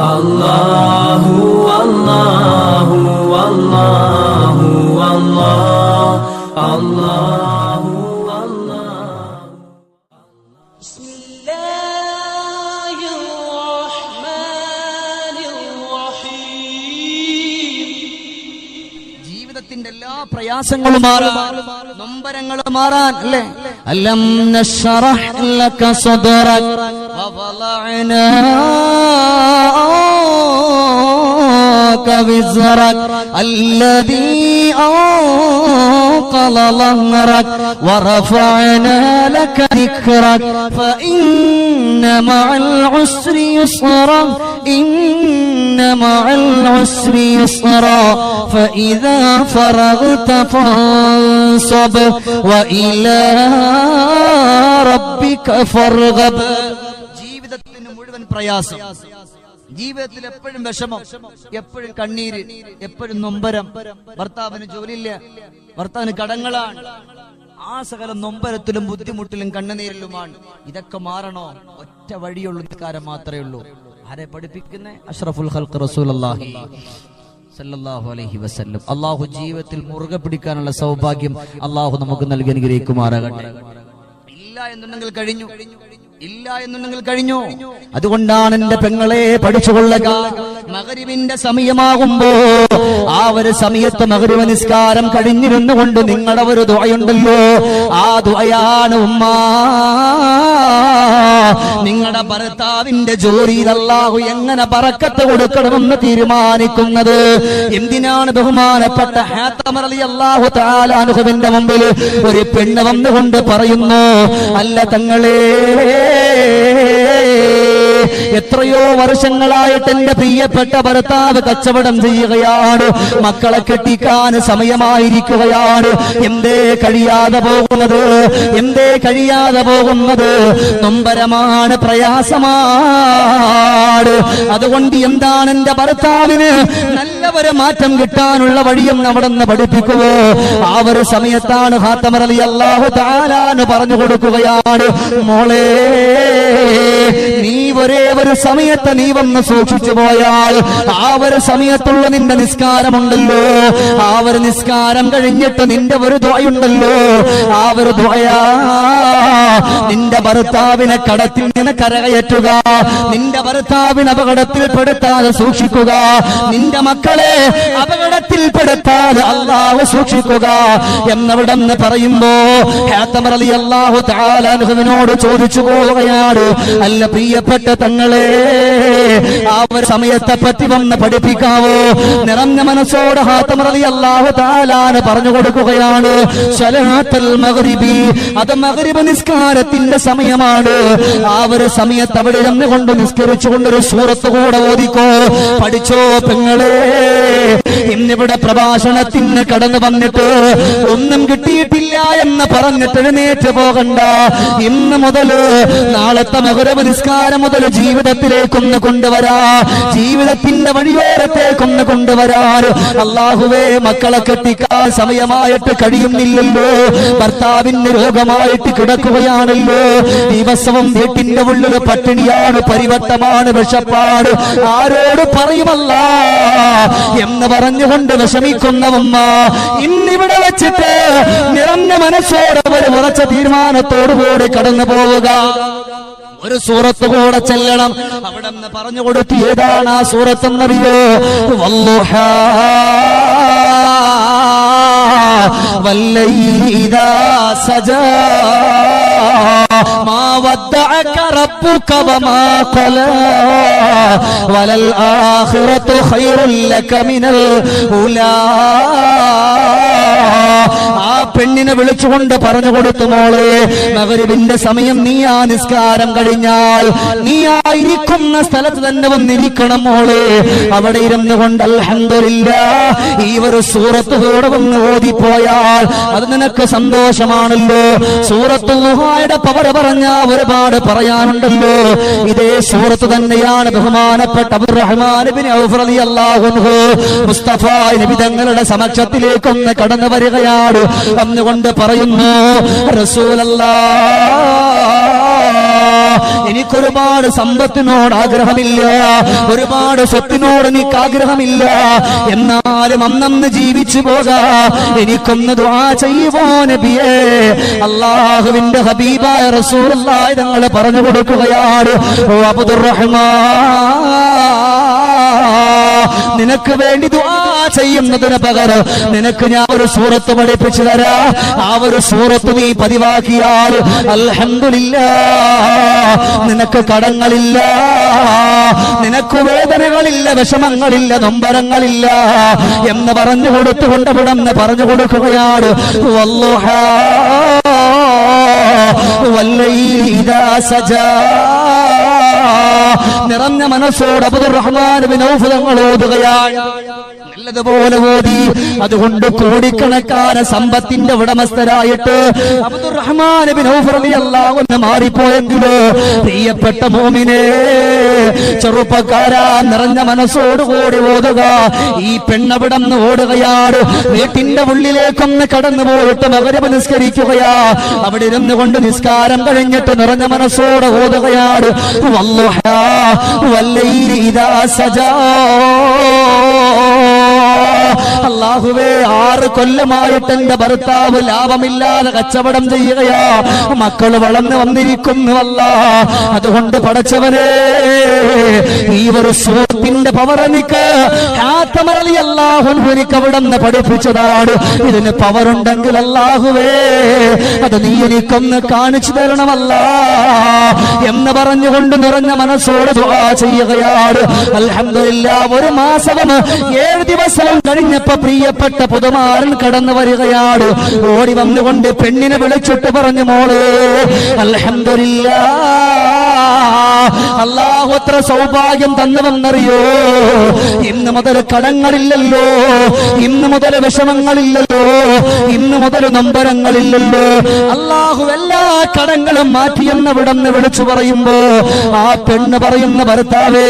അല്ലാഹു അല്ലാഹു അല്ലാഹു അല്ലാഹു അല്ലാഹു ജീവിതത്തിന്റെ എല്ലാ പ്രയാസങ്ങളും മാറും നൊമ്പരങ്ങൾ മാറാൻ അല്ലേ? അലം നശറഹ് ലക സദറക عنك وزرك الذي أنقض ظهرك ورفعنا لك ذكرك فإن مع العسر يسرا إن مع العسر يسرا فإذا فرغت فانصب وإلى ربك فارغب ജീവിതത്തിന് മുഴുവൻ പ്രയാസം ജീവിതത്തിൽ എപ്പോഴും വിഷമം എപ്പോഴും കണ്ണീര് എപ്പോഴും നൊമ്പരം. ഭർത്താവിന് ജോലിയില്ല ഭർത്താവിന് കടങ്ങളാണ്. ആ സകല നൊമ്പരത്തിലും ബുദ്ധിമുട്ടിലും കണ്ണുനീരിലുമാണ്. ഇതൊക്കെ മാറണോ? ഒറ്റ വഴിയുള്ള നിസ്കാരം മാത്രമേ ഉള്ളൂ. ആരെ പഠിപ്പിക്കുന്നേ? അഷ്റഫുൽ ഖൽഖ് റസൂലുള്ളാഹി സല്ലല്ലാഹു അലൈഹി വസല്ലം. അള്ളാഹു ജീവിതത്തിൽ മുറുകെ പിടിക്കാനുള്ള സൗഭാഗ്യം അള്ളാഹു നമുക്ക് നൽകി അനുഗ്രഹിക്കുമാറാകട്ടെ. ഇല്ല എന്നുണ്ടെങ്കിൽ കഴിഞ്ഞു. ഇല്ല എന്നുണ്ടെങ്കിൽ കഴിഞ്ഞു. അതുകൊണ്ടാണ് എന്റെ പെങ്ങളെ പഠിച്ചുകൊള്ളുക. മകരിവിന്റെ സമയമാകുമ്പോ ആ ഒരു സമയത്ത് മകരിവ നിസ്കാരം കഴിഞ്ഞിരുന്നു കൊണ്ട് നിങ്ങളുടെ ഒരു ദുആയുണ്ടല്ലോ. ആ ദുആയാണ് ഉമ്മ. നിങ്ങളുടെ ഭർത്താവിന്റെ ജോലിയിൽ അല്ലാഹു എങ്ങനെ പറക്കത്ത് കൊടുക്കണമെന്ന് തീരുമാനിക്കുന്നത്? എന്തിനാണ് ബഹുമാനപ്പെട്ട ഹാത്തമറലി അള്ളാഹു താലാനുഹുവിന്റെ മുമ്പിൽ ഒരു പെണ്ണ് വന്നുകൊണ്ട് പറയുന്നു അല്ല തങ്ങളേ എത്രയോ വർഷങ്ങളായിട്ട് എന്റെ പ്രിയപ്പെട്ട ഭർത്താവ് കച്ചവടം ചെയ്യുകയാണ്. മക്കളെ കെട്ടിക്കാൻ സമയമായിരിക്കുകയാണ്. എന്തേ കഴിയാതെ പോകുന്നത്? എന്തേ കഴിയാതെ പോകുന്നത്? നൊമ്പരമാണ് പ്രയാസമാണ്. അതുകൊണ്ട് എന്താണ് എന്റെ ഭർത്താവിന് നല്ലവരെ മാറ്റം കിട്ടാനുള്ള വഴിയും അവിടെ നിന്ന് പഠിപ്പിക്കുവോ? ആ ഒരു സമയത്താണ് ഹാത്തമറലി അള്ളാഹു താലാന്ന് പറഞ്ഞു കൊടുക്കുകയാണ്. മോളേ നീ ഒരേ ഒരു സമയത്ത് നീ വന്ന് സൂക്ഷിച്ചു പോയാൽ ആ ഒരു സമയത്തുള്ള നിന്റെ നിസ്കാരമുണ്ടല്ലോ. ആ ഒരു നിസ്കാരം കഴിഞ്ഞിട്ട് നിന്റെ ഒരു ദ്വയുണ്ടല്ലോ. ആ ഒരു ദ്വയാ. നിന്റെ ഭർത്താവിനെ കടത്തിൽ നിന്ന് കരകയറ്റുക. നിന്റെ ഭർത്താവിനെ അപകടത്തിൽപ്പെടുത്താതെ സൂക്ഷിക്കുക. നിന്റെ മക്കളെ അപകടത്തിൽപ്പെടുത്താതെ അള്ളാഹു സൂക്ഷിക്കുക. എന്നവിടെ നിന്ന് പറയുമ്പോ ഹാത്തമറലി അള്ളാഹു താലാനുഹവിനോട് ചോദിച്ചു പോവുകയാണ്. അല്ല പ്രിയപ്പെട്ട തങ്ങളെ ആ ഒരു സമയത്തെ പറ്റി വന്ന് പഠിപ്പിക്കാവോ? നിറഞ്ഞ മനസ്സോടെ ഹാത്തമർ അലി അള്ളാഹു താലാന് പറഞ്ഞു കൊടുക്കുകയാണ്. അത് മകരിബ് നിസ്കാരത്തിന്റെ സമയമാണ്. ആ ഒരു സമയത്ത് അവിടെ കൊണ്ട് നിസ്കരിച്ചുകൊണ്ട് ഒരു സൂറത്ത് കൂടെ ഓദിക്കോ പഠിച്ചോ പെങ്ങളെ? ഇന്നിവിടെ പ്രഭാഷണത്തിന് കടന്നു വന്നിട്ട് ഒന്നും കിട്ടിയിട്ടില്ല എന്ന് പറഞ്ഞിട്ട് എഴുന്നേറ്റ് പോകണ്ട. ഇന്ന് മുതൽ നാളത്തെ മകുരവ് നിസ്കാരം മുതൽ ജീവിതത്തിലേക്കൊന്ന് കൊണ്ടുവരാ. ജീവിതത്തിന്റെ വഴിയോരത്തേക്കൊന്ന് കൊണ്ടുവരാൻ അള്ളാഹുവേ മക്കളെ കെട്ടിക്കാൻ സമയമായിട്ട് കഴിയുന്നില്ലല്ലോ. ഭർത്താവിന് രോഗമായിട്ട് കിടക്കുകയാണല്ലോ. ദിവസവും വീട്ടിന്റെ ഉള്ളിൽ പട്ടിണിയാണ് പരിവട്ടമാണ് വിഷപ്പാട്. ആരോട് പറയുമല്ല എന്ന് പറഞ്ഞുകൊണ്ട് വിഷമിക്കുന്നവമ്മ ഇന്നിവിടെ വെച്ചിട്ട് നിറഞ്ഞ മനസ്സോടെ ഒരു ഉറച്ച തീരുമാനത്തോടുകൂടി കടന്നു പോവുക. ഒരു സൂറത്ത് കൂടെ ചെല്ലണം. അവിടെ നിന്ന് പറഞ്ഞു കൊടുത്തു ഏതാണ് ആ സൂറത്ത് എന്നറിയോ വല്ലോഹ വല്ലൈ സജാ. ما ودعك ربك وما قلى وللآخرة خير لك من الأولى ആ പെണ്ണിനെ വിളിച്ചുകൊണ്ട് പറഞ്ഞു കൊടുത്തു മോളെ മകരുവിന്റെ സമയം നീ ആ നിസ്കാരം കഴിഞ്ഞാൽ. നീ ആയിരിക്കുന്ന സ്ഥലത്ത് തന്നെ വന്നിരിക്കണം മോളെ. അവിടെ ഇരുന്നു കൊണ്ട് അൽഹംദുലില്ല ഈ ഒരു സൂറത്ത് കൂടെ വന്ന് ഓതിപ്പോയാൽ അത് നിനക്ക് സന്തോഷമാണല്ലോ. സൂറത്ത് ലുഹായുടെ പവർ പറഞ്ഞ ഒരുപാട് പറയാനുണ്ടല്ലോ. ഇതേ സൂറത്ത് തന്നെയാണ് ബഹുമാനപ്പെട്ട മുസ്തഫ നബി തങ്ങളുടെ സമക്ഷത്തിലേക്കൊന്ന് കടന്നു വരികയാണ്. വന്നുകൊണ്ട് പറയുന്നു റസൂലല്ലാ എനിക്കൊരുപാട് സമ്പത്തിനോട് ആഗ്രഹമില്ല ഒരുപാട് സ്വത്തിനോട് എനിക്ക് ആഗ്രഹമില്ല എന്നാലും അന്നന്ന് ജീവിച്ചു പോകാ എനിക്കൊന്ന് നബിയേ? അള്ളാഹുവിന്റെ ഹബീബായ റസൂലുള്ളാഹി ഞങ്ങൾ പറഞ്ഞു കൊടുക്കുകയാണ് നിനക്ക് വേണ്ടി ചെയ്യുന്നതിന് പകരം നിനക്ക് ഞാൻ ഒരു സൂറത്ത് പഠിപ്പിച്ചു തരാ. ആ ഒരു സൂറത്ത് നീ പതിവാക്കിയാൽ അൽഹംദുലില്ലാ നിനക്ക് കടങ്ങളില്ല നിനക്ക് വേദനകളില്ല വിഷമങ്ങളില്ല നൊമ്പരങ്ങളില്ല എന്ന് പറഞ്ഞു കൊടുത്തുകൊണ്ട് വിടന്ന് പറഞ്ഞു കൊടുക്കുകയാണ്. സജാ. നിറഞ്ഞ മനസ്സോട് അബ്ദുർ റഹ്മാൻ ബിൻ ഔഫ് തങ്ങൾ ഓതുകയാണ്. നല്ലതുപോലെ ഓടി. അതുകൊണ്ട് കോടിക്കണക്കാന സമ്പത്തിന്റെ ഉടമസ്ഥരായിട്ട് അബ്ദുർ റഹ്മാൻ ബിൻ ഔഫ് റളിയല്ലാഹു അൻഹു മാറിപ്പോയെങ്കിലോ? പ്രിയപ്പെട്ട മോമിനെ ചെറുപ്പക്കാരാ നിറഞ്ഞ മനസ്സോട് കൂടി ഓതുക ഈ പെണ്ണവിടം ഓടുകയാണ് വീട്ടിന്റെ ഉള്ളിലേക്കൊന്ന് കടന്നു പോയിട്ട് മകരവ് നിസ്കരിക്കുകയാ. അവിടെ ഇരുന്നു കൊണ്ട് നിസ്കാരം കഴിഞ്ഞിട്ട് നിറഞ്ഞ മനസ്സോടെ ഓതുകയാണ് വല്ലോഹ വല്ലൈലി ഇദാ സജാ. അള്ളാഹുവേ ആറ് കൊല്ലമായിട്ട് എന്റെ ഭർത്താവ് ലാഭമില്ലാതെ കച്ചവടം ചെയ്യുകയാ. മക്കൾ വളർന്നു വന്നിരിക്കുന്നു അല്ല. അതുകൊണ്ട് പടച്ചവനെ ഈ ഒരു സുഹൃത്തിന്റെ പവർ എനിക്ക് ആത്തമറലി അല്ലാഹു എനിക്ക് അവിടെ നിന്ന് പഠിപ്പിച്ചതാണ്. ഇതിന് പവർ ഉണ്ടെങ്കിൽ അല്ലാഹുവേ അത് നീ എനിക്കൊന്ന് കാണിച്ചു തരണമല്ല എന്ന് പറഞ്ഞുകൊണ്ട് നിറഞ്ഞ മനസ്സോട് ചെയ്യുകയാണ്. അൽഹംദുലില്ലാ ഒരു മാസവും ഏഴ് ദിവസവും കഴിഞ്ഞപ്പോ പ്രിയപ്പെട്ട പുതുമാരൻ കടന്നു വരികയാണ് ഓടി വന്നുകൊണ്ട് പെണ്ണിനെ വിളിച്ചിട്ട് പറഞ്ഞു മോളെ അൽഹംദുലില്ലാ. അള്ളാഹു എത്ര സൗഭാഗ്യം തന്നുവെന്നറിയോ? ഇന്ന് മുതൽ കടങ്ങളില്ലല്ലോ. ഇന്ന് മുതൽ വിഷമങ്ങളില്ലല്ലോ. ഇന്ന് മുതൽ നൊമ്പരങ്ങളില്ലല്ലോ. അള്ളാഹു എല്ലാ കടങ്ങളും മാറ്റിയെന്ന് വിടന്ന് വിളിച്ചു പറയുമ്പോ ആ പെണ്ണ് പറയുന്ന ഭർത്താവേ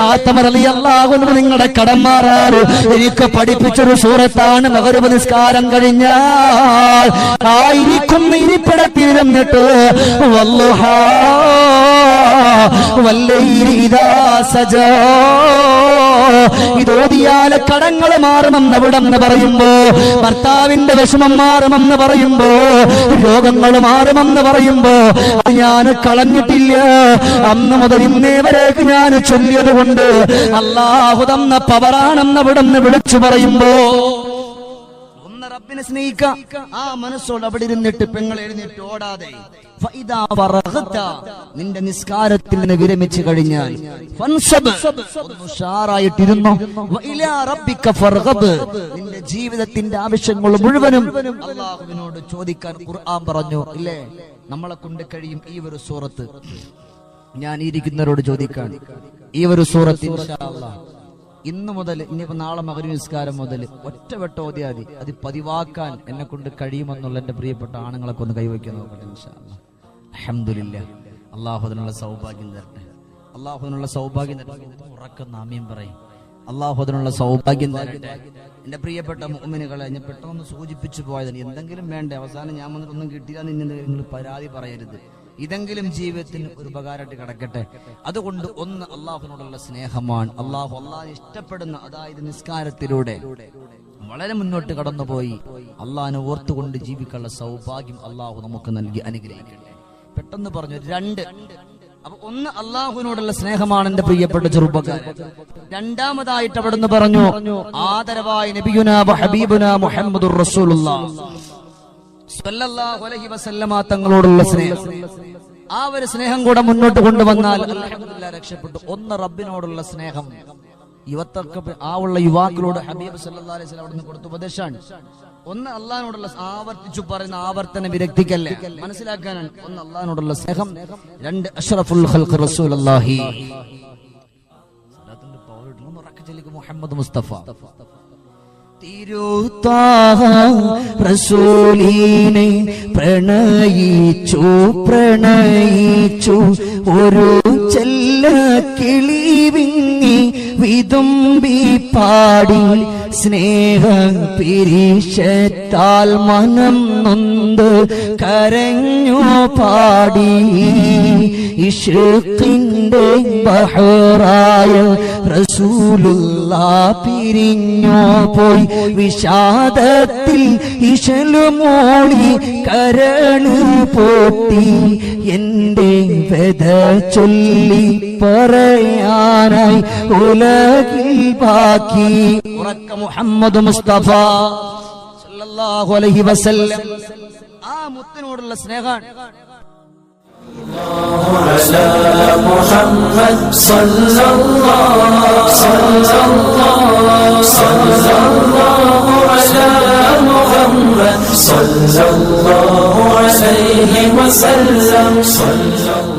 ആത്തമരളി അള്ളാഹു നിങ്ങളുടെ കടം മാറാറ് എനിക്ക് പഠിപ്പിച്ചൊരു സൂറത്താണ് മകരവ നിസ്കാരം കഴിഞ്ഞാൽ. ആയിരിക്കുന്ന ഇരിപ്പിടത്തിരുന്നിട്ട് വല്ലുഹാ വല്ലൈലി ഇദാ സജാ. ഇതോതിയാൽ കടങ്ങൾ അവിടെന്ന് പറയുമ്പോ ഭർത്താവിന്റെ വിഷമം മാറുമെന്ന് പറയുമ്പോ രോഗങ്ങൾ മാറുമെന്ന് പറയുമ്പോ ഞാൻ കളഞ്ഞിട്ടില്ല. അന്ന് മുതൽ ഇന്നേ വരേക്ക് ഞാൻ ചൊല്ലിയത് കൊണ്ട് അള്ളാഹുതന്ന പവറാണെന്ന് അവിടെന്ന് വിളിച്ചു പറയുമ്പോ റബ്ബിനെ സ്നേഹിക്കാം ആ മനസ്സോട് അവിടെ ഇരുന്നിട്ട് പെങ്ങൾ എഴുന്നേറ്റ് ഓടാതെ. നിന്റെ നിസ്കാരത്തിൽ നിന്ന് വിരമിച്ചു കഴിഞ്ഞാൽ ഫർഗബ്, നിന്റെ ജീവിതത്തിന്റെ ആവശ്യങ്ങൾ മുഴുവനും അള്ളാഹുവിനോട് ചോദിക്കാൻ ഖുർആൻ പറഞ്ഞു. ഇല്ലേ? നമ്മളെ കൊണ്ട് കഴിയും ഈ ഒരു സൂറത്ത്. ഞാൻ ഇരിക്കുന്നവരോട് ചോദിക്കാൻ. ഈ ഒരു സൂറത്ത് ഇൻഷാ അല്ലാഹ് ഇന്ന് മുതൽ ഇനിയിപ്പോ നാളെ മകരി നിസ്കാരം മുതൽ ഒറ്റവട്ട ഓതിയാതി അത് പതിവാക്കാൻ എന്നെ കൊണ്ട് കഴിയുമെന്നുള്ള എന്റെ പ്രിയപ്പെട്ട ആണുങ്ങളൊക്കെ ഒന്ന് കൈവയ്ക്കാൻ നോക്കട്ടെ അഹമ്മദില്ല അള്ളാഹു അതിനുള്ള സൗഭാഗ്യം തരട്ടെ. അള്ളാഹു അതിനുള്ള സൗഭാഗ്യം തരട്ടെ. ഉറക്കുന്ന ആമീൻ പറയും. അള്ളാഹു അതിനുള്ള സൗഭാഗ്യം തരട്ടെ. എന്റെ പ്രിയപ്പെട്ട മുഅ്മിനുകളെ ഞാൻ പെട്ടെന്ന് സൂചിപ്പിച്ചു പോയതിന് എന്തെങ്കിലും വേണ്ടേ? അവസാനം ഞാൻ വന്നിട്ടൊന്നും കിട്ടിയാൽ നിങ്ങൾ പരാതി പറയരുത്. ഇതെങ്കിലും ജീവിതത്തിന് ഒരു ഉപകാരമായിട്ട് കിടക്കട്ടെ. അതുകൊണ്ട് ഒന്ന് അള്ളാഹുവിനോടുള്ള സ്നേഹമാണ്. അള്ളാഹു അള്ളാഹ് ഇഷ്ടപ്പെടുന്ന അതായത് നിസ്കാരത്തിലൂടെ വളരെ മുന്നോട്ട് കടന്നുപോയി. അള്ളാഹിനെ ഓർത്തുകൊണ്ട് ജീവിക്കാനുള്ള സൗഭാഗ്യം അള്ളാഹു നമുക്ക് നൽകി അനുഗ്രഹിക്കട്ടെ. പെട്ടെന്ന് പറഞ്ഞു രണ്ട്. അപ്പൊ ഒന്ന് അള്ളാഹുവിനോടുള്ള സ്നേഹമാണ് എന്റെ പ്രിയപ്പെട്ട ചെറുപ്പക്കാരൻ രണ്ടാമതായിട്ട് അവിടുന്ന് പറഞ്ഞു ആദരവായി നബിയുന ഹബീബുന മുഹമ്മദുർ വസല്ലമ തങ്ങളോടുള്ള സ്നേഹം. ആ ഒരു സ്നേഹം കൂടെ മുന്നോട്ട് കൊണ്ടുവന്നാൽ രക്ഷപ്പെട്ടു. ഒന്ന് റബ്ബിനോടുള്ള സ്നേഹം. യുവത്തൊക്കെ ആ ഉള്ള യുവാക്കളോട് ഹബീബ് സല്ലല്ലാഹു അലൈഹി വസല്ലം അവിടുന്ന് കൊടുത്ത ഉപദേശമാണ്. ഒന്ന് അള്ളഹാനോടുള്ള ആവർത്തിച്ചു പറയുന്ന ആവർത്തന വിരക്തിക്കല്ല? മനസ്സിലാക്കാനാണ്. ഒന്ന് അള്ളഹാനോടുള്ള സ്നേഹം. രണ്ട് അഷ്റഫുൽ ഖൽഖ് റസൂലുള്ളാഹി. മുഹമ്മദ് മുസ്തഫ. റസൂലിനെ പ്രണയിച്ചു പ്രണയിച്ചു. ഒരു ചെല്ല കിളി വിങ്ങി വിതുമ്പി പാടി സ്നേഹ പിരിശത്താൽ മനം നൊന്ത് കരഞ്ഞു പാടി. ഇഷ്കിന്റെ ബഹറായ റസൂലുള്ള പിരിഞ്ഞു പോയി. വിഷാദത്തിൽ ഇശലുമോളി കരണു പോട്ടി. എന്റെ വെത ചൊല്ലി പറയാനായി ഉലകിൽ ബാക്കി ഉറക്ക മുഹമ്മദ് മുസ്തഫ സല്ലല്ലാഹു അലൈഹി വസല്ലം ആ മുത്തിനോടുള്ള സ്നേഹമാണ് على محمد صلى الله صلى الله صلى الله على محمد صلى الله عليه وسلم صلى الله